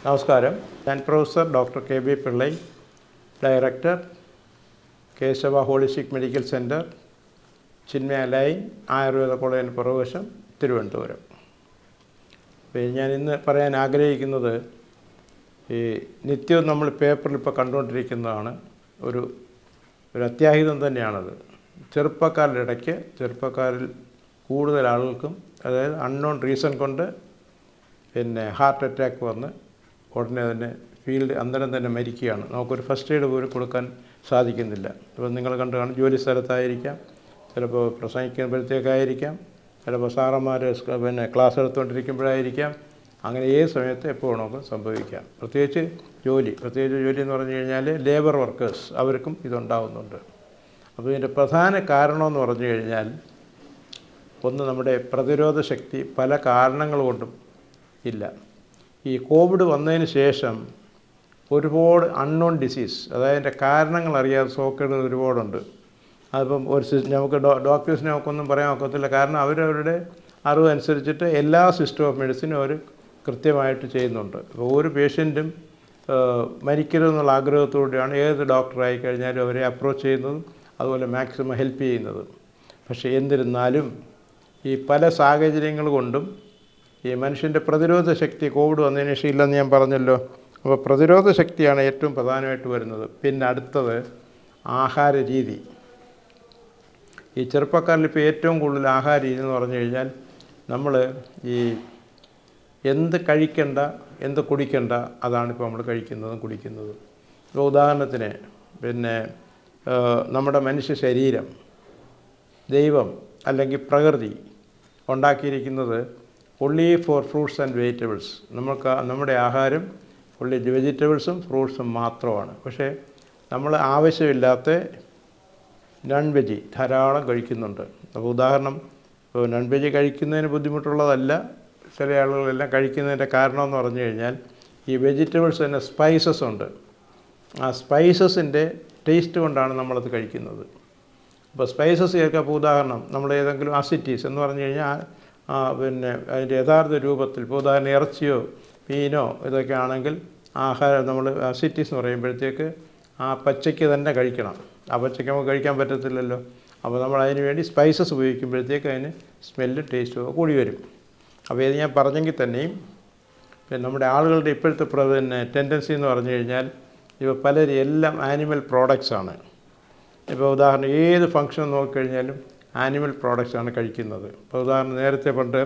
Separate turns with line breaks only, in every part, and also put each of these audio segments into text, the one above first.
നമസ്കാരം. ഞാൻ professor doctor K B Pillai director Keshava holistic medical centre Chinmaya lane Ayurveda college പുറകുവശം Thiruvananthapuram. ഞാൻ ഇന്ന് പറയാൻ ആഗ്രഹിക്കുന്നത് ഈ നിത്യവും നമ്മൾ പേപ്പറിൽ ഇപ്പോൾ കണ്ടുകൊണ്ടിരിക്കുന്നതാണ് ഒരു ഒരു അത്യാഹിതം തന്നെയാണത്. ചെറുപ്പക്കാരുടെ ഇടയ്ക്ക് ചെറുപ്പക്കാരിൽ കൂടുതൽ ആളുകൾക്കും അതായത് അൺനോൺ റീസൺ കൊണ്ട് പിന്നെ ഹാർട്ട് അറ്റാക്ക് വന്ന് ഉടനെ തന്നെ ഫീൽഡ് അന്നേരം തന്നെ മരിക്കുകയാണ്. നമുക്കൊരു ഫസ്റ്റ് എയ്ഡ് പോലും കൊടുക്കാൻ സാധിക്കുന്നില്ല. അപ്പോൾ നിങ്ങൾ കണ്ടു കാണും ജോലി സ്ഥലത്തായിരിക്കാം ചിലപ്പോൾ പ്രസംഗിക്കുമ്പോഴത്തേക്കായിരിക്കാം ചിലപ്പോൾ സാറന്മാർ പിന്നെ ക്ലാസ് എടുത്തുകൊണ്ടിരിക്കുമ്പോഴായിരിക്കാം അങ്ങനെ ഏത് സമയത്ത് എപ്പോൾ നമുക്ക് സംഭവിക്കാം. പ്രത്യേകിച്ച് ജോലി പ്രത്യേകിച്ച് ജോലി എന്ന് പറഞ്ഞു കഴിഞ്ഞാൽ ലേബർ വർക്കേഴ്സ് അവർക്കും ഇതുണ്ടാവുന്നുണ്ട്. അപ്പോൾ ഇതിന്റെ പ്രധാന കാരണമെന്ന് പറഞ്ഞു കഴിഞ്ഞാൽ ഒന്ന് നമ്മുടെ പ്രതിരോധ ശക്തി പല കാരണങ്ങൾ കൊണ്ടും ഇല്ല. ഈ കോവിഡ് വന്നതിന് ശേഷം ഒരുപാട് അൺനോൺ ഡിസീസ് അതായത് അതിന്റെ കാരണങ്ങൾ അറിയാതെ സോക്കേടുകൾ ഒരുപാടുണ്ട്. അതിപ്പം ഒരു നമുക്ക് ഡോക്ടേഴ്സിനെ നമുക്കൊന്നും പറയാൻ ഒക്കത്തില്ല. കാരണം അവരവരുടെ അറിവ് അനുസരിച്ചിട്ട് എല്ലാ സിസ്റ്റം ഓഫ് മെഡിസിനും അവർ കൃത്യമായിട്ട് ചെയ്യുന്നുണ്ട്. അപ്പോൾ ഒരു പേഷ്യന്റും മരിക്കരുതെന്നുള്ള ആഗ്രഹത്തോടെയാണ് ഏത് ഡോക്ടറായി കഴിഞ്ഞാലും അവരെ അപ്രോച്ച് ചെയ്യുന്നതും അതുപോലെ മാക്സിമം ഹെൽപ്പ് ചെയ്യുന്നതും. പക്ഷേ എന്നിരുന്നാലും ഈ പല സാഹചര്യങ്ങൾ കൊണ്ടും ഈ മനുഷ്യന്റെ പ്രതിരോധ ശക്തി കോവിഡ് വന്നതിന് ശേഷം ഇല്ലെന്ന് ഞാൻ പറഞ്ഞല്ലോ. അപ്പോൾ പ്രതിരോധ ശക്തിയാണ് ഏറ്റവും പ്രധാനമായിട്ട് വരുന്നത്. പിന്നെ അടുത്തത് ആഹാര രീതി ഈ ചെറുപ്പക്കാരിൽ ഇപ്പോൾ ഏറ്റവും കൂടുതൽ ആഹാര രീതി എന്ന് പറഞ്ഞു കഴിഞ്ഞാൽ നമ്മൾ ഈ എന്ത് കഴിക്കണ്ട എന്ത് കുടിക്കണ്ട അതാണിപ്പോൾ നമ്മൾ കഴിക്കുന്നതും കുടിക്കുന്നതും. ഇപ്പോൾ ഉദാഹരണത്തിന് പിന്നെ നമ്മുടെ മനുഷ്യ ശരീരം ദൈവം അല്ലെങ്കിൽ പ്രകൃതി ഉണ്ടാക്കിയിരിക്കുന്നത് only for fruits and vegetables നമുക്ക് നമ്മുടെ ആഹാരം ഒള്ളി വെജിറ്റബിൾസും ഫ്രൂട്ട്സും മാത്രമാണ്. പക്ഷേ നമ്മൾ ആവശ്യമില്ലാത്ത നോൺ വെജ് ധാരാളം കഴിക്കുന്നുണ്ട്. അപ്പോൾ ഉദാഹരണം ഇപ്പോൾ നോൺ വെജ് കഴിക്കുന്നതിന് ബുദ്ധിമുട്ടുള്ളതല്ല ചില ആളുകളെല്ലാം കഴിക്കുന്നതിന്റെ കാരണം എന്ന് പറഞ്ഞു കഴിഞ്ഞാൽ ഈ വെജിറ്റബിൾസ് തന്നെ സ്പൈസസ് ഉണ്ട്. ആ സ്പൈസസിന്റെ ടേസ്റ്റ് കൊണ്ടാണ് നമ്മളത് കഴിക്കുന്നത്. അപ്പോൾ സ്പൈസസ് ചേർക്കുക ഉദാഹരണം നമ്മൾ ഏതെങ്കിലും അസിറ്റീസ് എന്ന് പറഞ്ഞു കഴിഞ്ഞാൽ പിന്നെ അതിന്റെ യഥാർത്ഥ രൂപത്തിൽ ഇപ്പോൾ ഉദാഹരണം ഇറച്ചിയോ മീനോ ഇതൊക്കെ ആണെങ്കിൽ ആഹാരം നമ്മൾ അസിറ്റീസ് എന്ന് പറയുമ്പോഴത്തേക്ക് ആ പച്ചയ്ക്ക് തന്നെ കഴിക്കണം. ആ പച്ചയ്ക്ക് നമുക്ക് കഴിക്കാൻ പറ്റത്തില്ലല്ലോ. അപ്പോൾ നമ്മൾ അതിന് വേണ്ടി സ്പൈസസ് ഉപയോഗിക്കുമ്പോഴത്തേക്ക് അതിന് സ്മെല്ല് ടേസ്റ്റും കൂടി വരും. അപ്പോൾ ഇത് ഞാൻ പറഞ്ഞെങ്കിൽ തന്നെയും പിന്നെ നമ്മുടെ ആളുകളുടെ ഇപ്പോഴത്തെ പിന്നെ ടെൻഡൻസി എന്ന് പറഞ്ഞു കഴിഞ്ഞാൽ ഇപ്പോൾ പലരും എല്ലാം ആനിമൽ പ്രോഡക്റ്റ്സ് ആണ്. ഇപ്പോൾ ഉദാഹരണം ഏത് ഫംഗ്ഷൻ നോക്കിക്കഴിഞ്ഞാലും ആനിമൽ പ്രോഡക്റ്റ്സ് ആണ് കഴിക്കുന്നത്. ഇപ്പോൾ ഉദാഹരണം നേരത്തെ പണ്ട്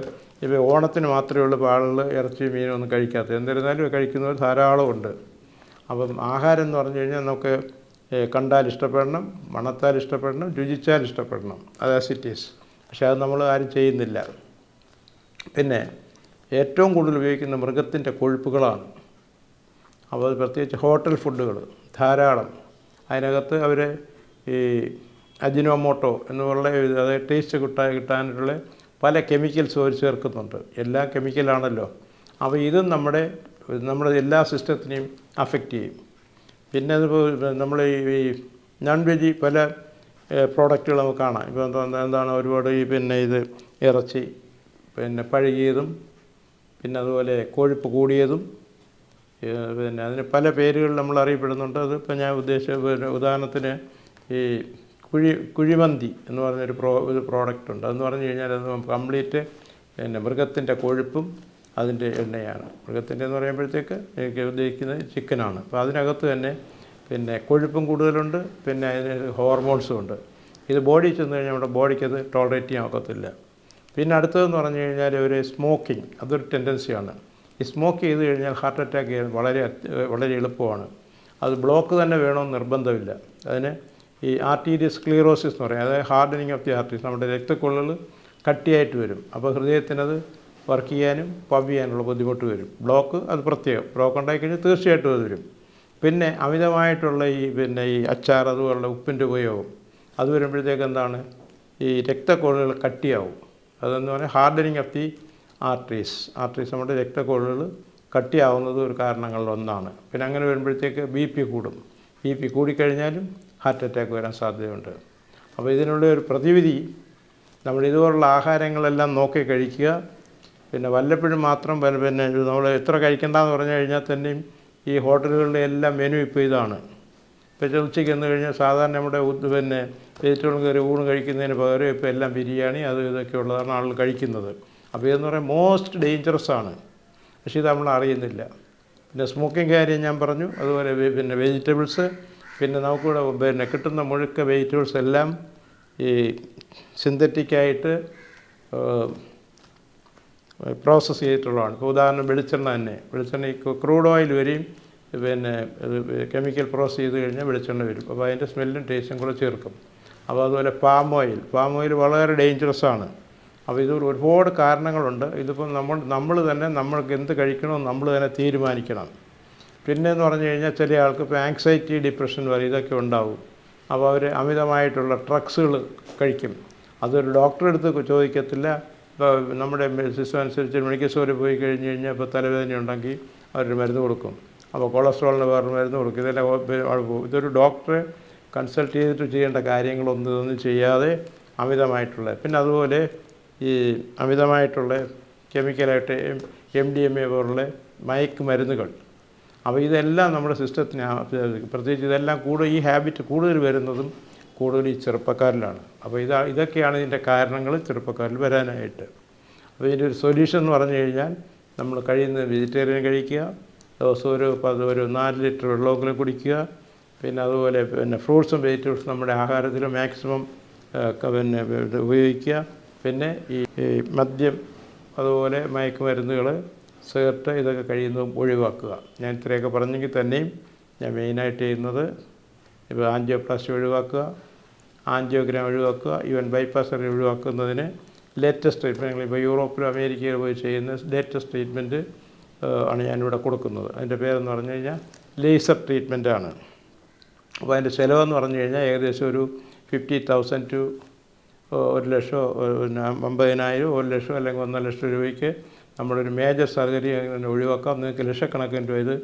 ഇപ്പോൾ ഓണത്തിന് മാത്രമേ ഉള്ളൂ ആളുകൾ ഇറച്ചി മീനും ഒന്നും കഴിക്കാത്തത്. എന്നിരുന്നാലും കഴിക്കുന്നവർ ധാരാളം ഉണ്ട്. അപ്പം ആഹാരം എന്ന് പറഞ്ഞു കഴിഞ്ഞാൽ നമുക്ക് കണ്ടാൽ ഇഷ്ടപ്പെടണം മണത്താൽ ഇഷ്ടപ്പെടണം രുചിച്ചാൽ ഇഷ്ടപ്പെടണം. അത് ആസിറ്റീസ് പക്ഷേ അത് നമ്മൾ ആരും ചെയ്യുന്നില്ല. പിന്നെ ഏറ്റവും കൂടുതൽ ഉപയോഗിക്കുന്ന മൃഗത്തിന്റെ കൊഴുപ്പുകളാണ്. അപ്പോൾ പ്രത്യേകിച്ച് ഹോട്ടൽ ഫുഡുകൾ ധാരാളം. അതിനകത്ത് അവർ ഈ അജിനോമോട്ടോ എന്നുള്ള അതായത് ടേസ്റ്റ് കിട്ടാൻ കിട്ടാനുള്ള പല കെമിക്കൽസ് അവർ ചേർക്കുന്നുണ്ട്. എല്ലാ കെമിക്കലാണല്ലോ അപ്പോൾ ഇതും നമ്മുടെ നമ്മുടെ എല്ലാ സിസ്റ്റത്തിനെയും അഫക്റ്റ് ചെയ്യും. പിന്നെ നമ്മൾ ഈ നോൺ വെജ് പല പ്രോഡക്റ്റുകൾ നമുക്ക് കാണാം. ഇപ്പോൾ എന്താ എന്താണ് ഒരുപാട് ഈ പിന്നെ ഇത് ഇറച്ചി പിന്നെ പഴകിയതും പിന്നെ അതുപോലെ കൊഴുപ്പ് കൂടിയതും പിന്നെ അതിന് പല പേരുകൾ നമ്മൾ അറിയപ്പെടുന്നുണ്ട്. അതിപ്പോൾ ഞാൻ ഉദ്ദേശിച്ച ഉദാഹരണത്തിന് ഈ കുഴി കുഴിമന്തി എന്ന് പറഞ്ഞൊരു പ്രോ ഒരു പ്രോഡക്റ്റ് ഉണ്ട്. അതെന്ന് പറഞ്ഞു കഴിഞ്ഞാൽ അത് കംപ്ലീറ്റ് പിന്നെ മൃഗത്തിന്റെ കൊഴുപ്പും അതിന്റെ എണ്ണയാണ്. മൃഗത്തിന്റെ എന്ന് പറയുമ്പോഴത്തേക്ക് എനിക്ക് ഉദ്ദേശിക്കുന്നത് ചിക്കനാണ്. അപ്പോൾ അതിനകത്ത് തന്നെ പിന്നെ കൊഴുപ്പും കൂടുതലുണ്ട് പിന്നെ അതിന് ഹോർമോൺസും ഉണ്ട്. ഇത് ബോഡി ചെന്ന് കഴിഞ്ഞാൽ നമ്മുടെ ബോഡിക്ക് അത് ടോളറേറ്റ് ചെയ്യാൻ ഒക്കത്തില്ല. പിന്നെ അടുത്തതെന്ന് പറഞ്ഞു കഴിഞ്ഞാൽ ഒരു സ്മോക്കിംഗ് അതൊരു ടെൻഡൻസിയാണ് ഈ സ്മോക്ക് ചെയ്ത് കഴിഞ്ഞാൽ ഹാർട്ട് അറ്റാക്ക് ചെയ്യാൻ വളരെ വളരെ എളുപ്പമാണ്. അത് ബ്ലോക്ക് തന്നെ വേണമെന്ന് നിർബന്ധമില്ല. അതിന് ഈ ആർട്ടീരിയസ് ക്ലീറോസിസ് എന്ന് പറയും. അതായത് ഹാർഡനിങ് ഓഫ് ദി ആർട്ടീസ് നമ്മുടെ രക്തക്കൊള്ളൽ കട്ടിയായിട്ട് വരും. അപ്പോൾ ഹൃദയത്തിനത് വർക്ക് ചെയ്യാനും പമ്പ് ചെയ്യാനുള്ള ബുദ്ധിമുട്ട് വരും. ബ്ലോക്ക് അത് പ്രത്യേകം. ബ്ലോക്ക് ഉണ്ടായിക്കഴിഞ്ഞാൽ തീർച്ചയായിട്ടും അത് വരും. പിന്നെ അമിതമായിട്ടുള്ള ഈ പിന്നെ ഈ അച്ചാർ അതുപോലുള്ള ഉപ്പിന്റെ ഉപയോഗം. അത് വരുമ്പോഴത്തേക്ക് എന്താണ്? ഈ രക്തക്കൊള്ളുകൾ കട്ടിയാവും. അതെന്ന് പറഞ്ഞാൽ hardening of the arteries arteries നമ്മുടെ രക്തക്കൊള്ളുകൾ കട്ടിയാവുന്നത് ഒരു കാരണങ്ങളിൽ ഒന്നാണ്. പിന്നെ അങ്ങനെ വരുമ്പോഴത്തേക്ക് ബി പി കൂടും. ബി പി കൂടിക്കഴിഞ്ഞാലും ഹാർട്ട് അറ്റാക്ക് വരാൻ സാധ്യതയുണ്ട്. അപ്പോൾ ഇതിനുള്ള ഒരു പ്രതിവിധി നമ്മൾ ഇതുപോലുള്ള ആഹാരങ്ങളെല്ലാം നോക്കി കഴിക്കുക. പിന്നെ വല്ലപ്പോഴും മാത്രം പിന്നെ നമ്മൾ എത്ര കഴിക്കണ്ടെന്ന് പറഞ്ഞു കഴിഞ്ഞാൽ തന്നെയും ഈ ഹോട്ടലുകളുടെ എല്ലാം മെനു ഇപ്പോൾ ഇതാണ്. ഇപ്പോൾ ഉച്ചയ്ക്ക് എന്ന് കഴിഞ്ഞാൽ സാധാരണ നമ്മുടെ പിന്നെ വെജിറ്റബിൾ കയറി ഊണ് കഴിക്കുന്നതിന് പകരം ഇപ്പോൾ എല്ലാം ബിരിയാണി അത് ഇതൊക്കെ ഉള്ളതാണ് ആളുകൾ കഴിക്കുന്നത്. അപ്പോൾ ഇതെന്ന് പറയാൻ മോസ്റ്റ് ഡേഞ്ചറസ് ആണ്. പക്ഷേ ഇത് നമ്മൾ അറിയുന്നില്ല. പിന്നെ സ്മോക്കിംഗ് കാര്യം ഞാൻ പറഞ്ഞു. അതുപോലെ പിന്നെ വെജിറ്റബിൾസ് പിന്നെ നമുക്കിവിടെ പിന്നെ കിട്ടുന്ന മുഴുക്ക വെജിറ്റബിൾസ് എല്ലാം ഈ സിന്തറ്റിക്കായിട്ട് പ്രോസസ്സ് ചെയ്തിട്ടുള്ളതാണ്. ഇപ്പോൾ ഉദാഹരണം വെളിച്ചെണ്ണ തന്നെ. വെളിച്ചെണ്ണ ഈ ക്രൂഡ് ഓയിൽ വരെയും പിന്നെ കെമിക്കൽ പ്രോസസ്സ് ചെയ്ത് കഴിഞ്ഞാൽ വെളിച്ചെണ്ണ വരും. അപ്പോൾ അതിന്റെ സ്മെല്ലും ടേസ്റ്റും കൂടെ ചേർക്കും. അപ്പോൾ അതുപോലെ പാം ഓയിൽ. പാം ഓയിൽ വളരെ ഡേഞ്ചറസ് ആണ്. അപ്പോൾ ഇത് ഒരുപാട് കാരണങ്ങളുണ്ട്. ഇതിപ്പം നമ്മൾ നമ്മൾ തന്നെ നമ്മൾക്ക് എന്ത് കഴിക്കണമെന്ന് നമ്മൾ തന്നെ തീരുമാനിക്കണം. പിന്നെ എന്ന് പറഞ്ഞു കഴിഞ്ഞാൽ ചില ആൾക്ക് ഇപ്പോൾ ആങ്സൈറ്റി ഡിപ്രഷൻ വരെ ഇതൊക്കെ ഉണ്ടാവും. അപ്പോൾ അവർ അമിതമായിട്ടുള്ള ഡ്രഗ്സുകൾ കഴിക്കും. അതൊരു ഡോക്ടറെ അടുത്ത് ചോദിക്കത്തില്ല. ഇപ്പോൾ നമ്മുടെ സിസ്റ്റം അനുസരിച്ച് മെഡിക്കൽ സ്റ്റോറിൽ പോയി കഴിഞ്ഞ് കഴിഞ്ഞാൽ ഇപ്പോൾ തലവേദന ഉണ്ടെങ്കിൽ അവരൊരു മരുന്ന് കൊടുക്കും. അപ്പോൾ കൊളസ്ട്രോളിന് വേറെ മരുന്ന് കൊടുക്കും. ഇതെല്ലാം ഇതൊരു ഡോക്ടറെ കൺസൾട്ട് ചെയ്തിട്ട് ചെയ്യേണ്ട കാര്യങ്ങളൊന്നും ഇതൊന്നും ചെയ്യാതെ അമിതമായിട്ടുള്ള പിന്നെ അതുപോലെ ഈ അമിതമായിട്ടുള്ള കെമിക്കലായിട്ട് എം ഡി എം എ പോലുള്ള മയക്ക് മരുന്നുകൾ അപ്പോൾ ഇതെല്ലാം നമ്മുടെ സിസ്റ്റത്തിന് പ്രത്യേകിച്ച് ഇതെല്ലാം കൂടുതൽ ഈ ഹാബിറ്റ് കൂടുതൽ വരുന്നതും കൂടുതൽ ഈ ചെറുപ്പക്കാരിലാണ്. അപ്പോൾ ഇതാ ഇതൊക്കെയാണ് ഇതിന്റെ കാരണങ്ങൾ ചെറുപ്പക്കാരിൽ വരാനായിട്ട്. അപ്പോൾ ഇതിന്റെ ഒരു സൊല്യൂഷൻ എന്ന് പറഞ്ഞു കഴിഞ്ഞാൽ നമ്മൾ കഴിയുന്ന വെജിറ്റേറിയൻ കഴിക്കുക ദിവസം ഒരു പത് ഒരു നാല് ലിറ്റർ വെള്ളമെങ്കിലും കുടിക്കുക പിന്നെ അതുപോലെ പിന്നെ ഫ്രൂട്ട്സും വെജിറ്റബിൾസും നമ്മുടെ ആഹാരത്തിൽ മാക്സിമം പിന്നെ ഉപയോഗിക്കുക. പിന്നെ ഈ മദ്യം അതുപോലെ മയക്കുമരുന്നുകൾ സിഗരറ്റ് ഇതൊക്കെ കഴിയുന്നതും ഒഴിവാക്കുക. ഞാൻ ഇത്രയൊക്കെ പറഞ്ഞെങ്കിൽ തന്നെയും ഞാൻ മെയിനായിട്ട് ചെയ്യുന്നത് ഇപ്പോൾ ആൻജിയോപ്ലാസ്റ്റി ഒഴിവാക്കുക ആൻജിയോഗ്രാം ഒഴിവാക്കുക ഈവൻ ബൈപ്പാസ് സർജറി ഒഴിവാക്കുന്നതിന് ലേറ്റസ്റ്റ് ട്രീറ്റ്മെന്റുകൾ ഇപ്പോൾ യൂറോപ്പിലും അമേരിക്കയിലും പോയി ചെയ്യുന്ന ലേറ്റസ്റ്റ് ട്രീറ്റ്മെന്റ് ആണ് ഞാനിവിടെ കൊടുക്കുന്നത്. അതിന്റെ പേരെന്ന് പറഞ്ഞു കഴിഞ്ഞാൽ ലേസർ ട്രീറ്റ്മെന്റാണ് അപ്പോൾ അതിന്റെ ചിലവെന്ന് പറഞ്ഞു കഴിഞ്ഞാൽ ഏകദേശം ഒരു ഫിഫ്റ്റി തൗസൻഡ് ടു ഒരു ലക്ഷമോ പിന്നെ അമ്പതിനായിരം ഒരു ലക്ഷം അല്ലെങ്കിൽ ഒന്നര ലക്ഷം രൂപയ്ക്ക് നമ്മളൊരു മേജർ സർജറി ഒഴിവാക്കാം. നിങ്ങൾക്ക് ലക്ഷക്കണക്കിന് രൂപ ഇത്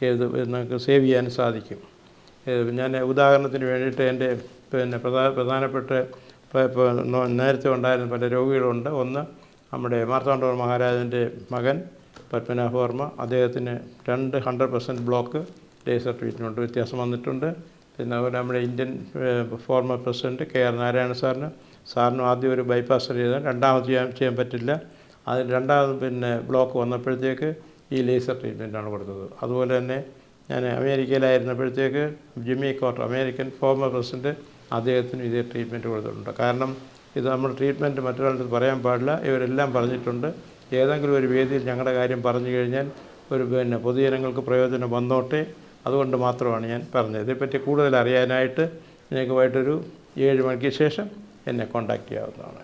ചെയ്ത് നിങ്ങൾക്ക് സേവ് ചെയ്യാൻ സാധിക്കും. ഞാൻ ഉദാഹരണത്തിന് വേണ്ടിയിട്ട് എന്റെ പിന്നെ പ്രധാന പ്രധാനപ്പെട്ട നേരത്തെ ഉണ്ടായിരുന്ന പല രോഗികളുണ്ട്. ഒന്ന് നമ്മുടെ മാർത്താണ്ഡവർ മഹാരാജന്റെ മകൻ പത്മനാഭവർമ്മ അദ്ദേഹത്തിന് രണ്ട് hundred percent block laser treatment വ്യത്യാസം വന്നിട്ടുണ്ട്. പിന്നെ അതുപോലെ നമ്മുടെ Indian former president K R Narayana സാറിന്. സാറിനും ആദ്യം ഒരു ബൈപ്പാസ് ചെയ്താൽ രണ്ടാമത് ചെയ്യാൻ ചെയ്യാൻ പറ്റില്ല. അതിന് രണ്ടാമത് പിന്നെ ബ്ലോക്ക് വന്നപ്പോഴത്തേക്ക് ഈ ലേസർ ട്രീറ്റ്മെന്റാണ് കൊടുത്തത്. അതുപോലെ തന്നെ ഞാൻ അമേരിക്കയിലായിരുന്നപ്പോഴത്തേക്ക് Jimmy Carter American former president അദ്ദേഹത്തിന് ഇതേ ട്രീറ്റ്മെന്റ് കൊടുത്തിട്ടുണ്ട്. കാരണം ഇത് നമ്മൾ ട്രീറ്റ്മെന്റ് മറ്റൊരാളുടെ പറയാൻ പാടില്ല ഇവരെല്ലാം പറഞ്ഞിട്ടുണ്ട്. ഏതെങ്കിലും ഒരു വേദിയിൽ ഞങ്ങളുടെ കാര്യം പറഞ്ഞു കഴിഞ്ഞാൽ ഒരു പിന്നെ പൊതുജനങ്ങൾക്ക് പ്രയോജനം വന്നോട്ടെ അതുകൊണ്ട് മാത്രമാണ് ഞാൻ പറഞ്ഞത്. ഇതേപ്പറ്റി കൂടുതൽ അറിയാനായിട്ട് നിങ്ങൾക്ക് വൈകിട്ടൊരു ഏഴ് മണിക്ക് ശേഷം എന്നെ കോൺടാക്റ്റ് ചെയ്യാവുന്നതാണ്.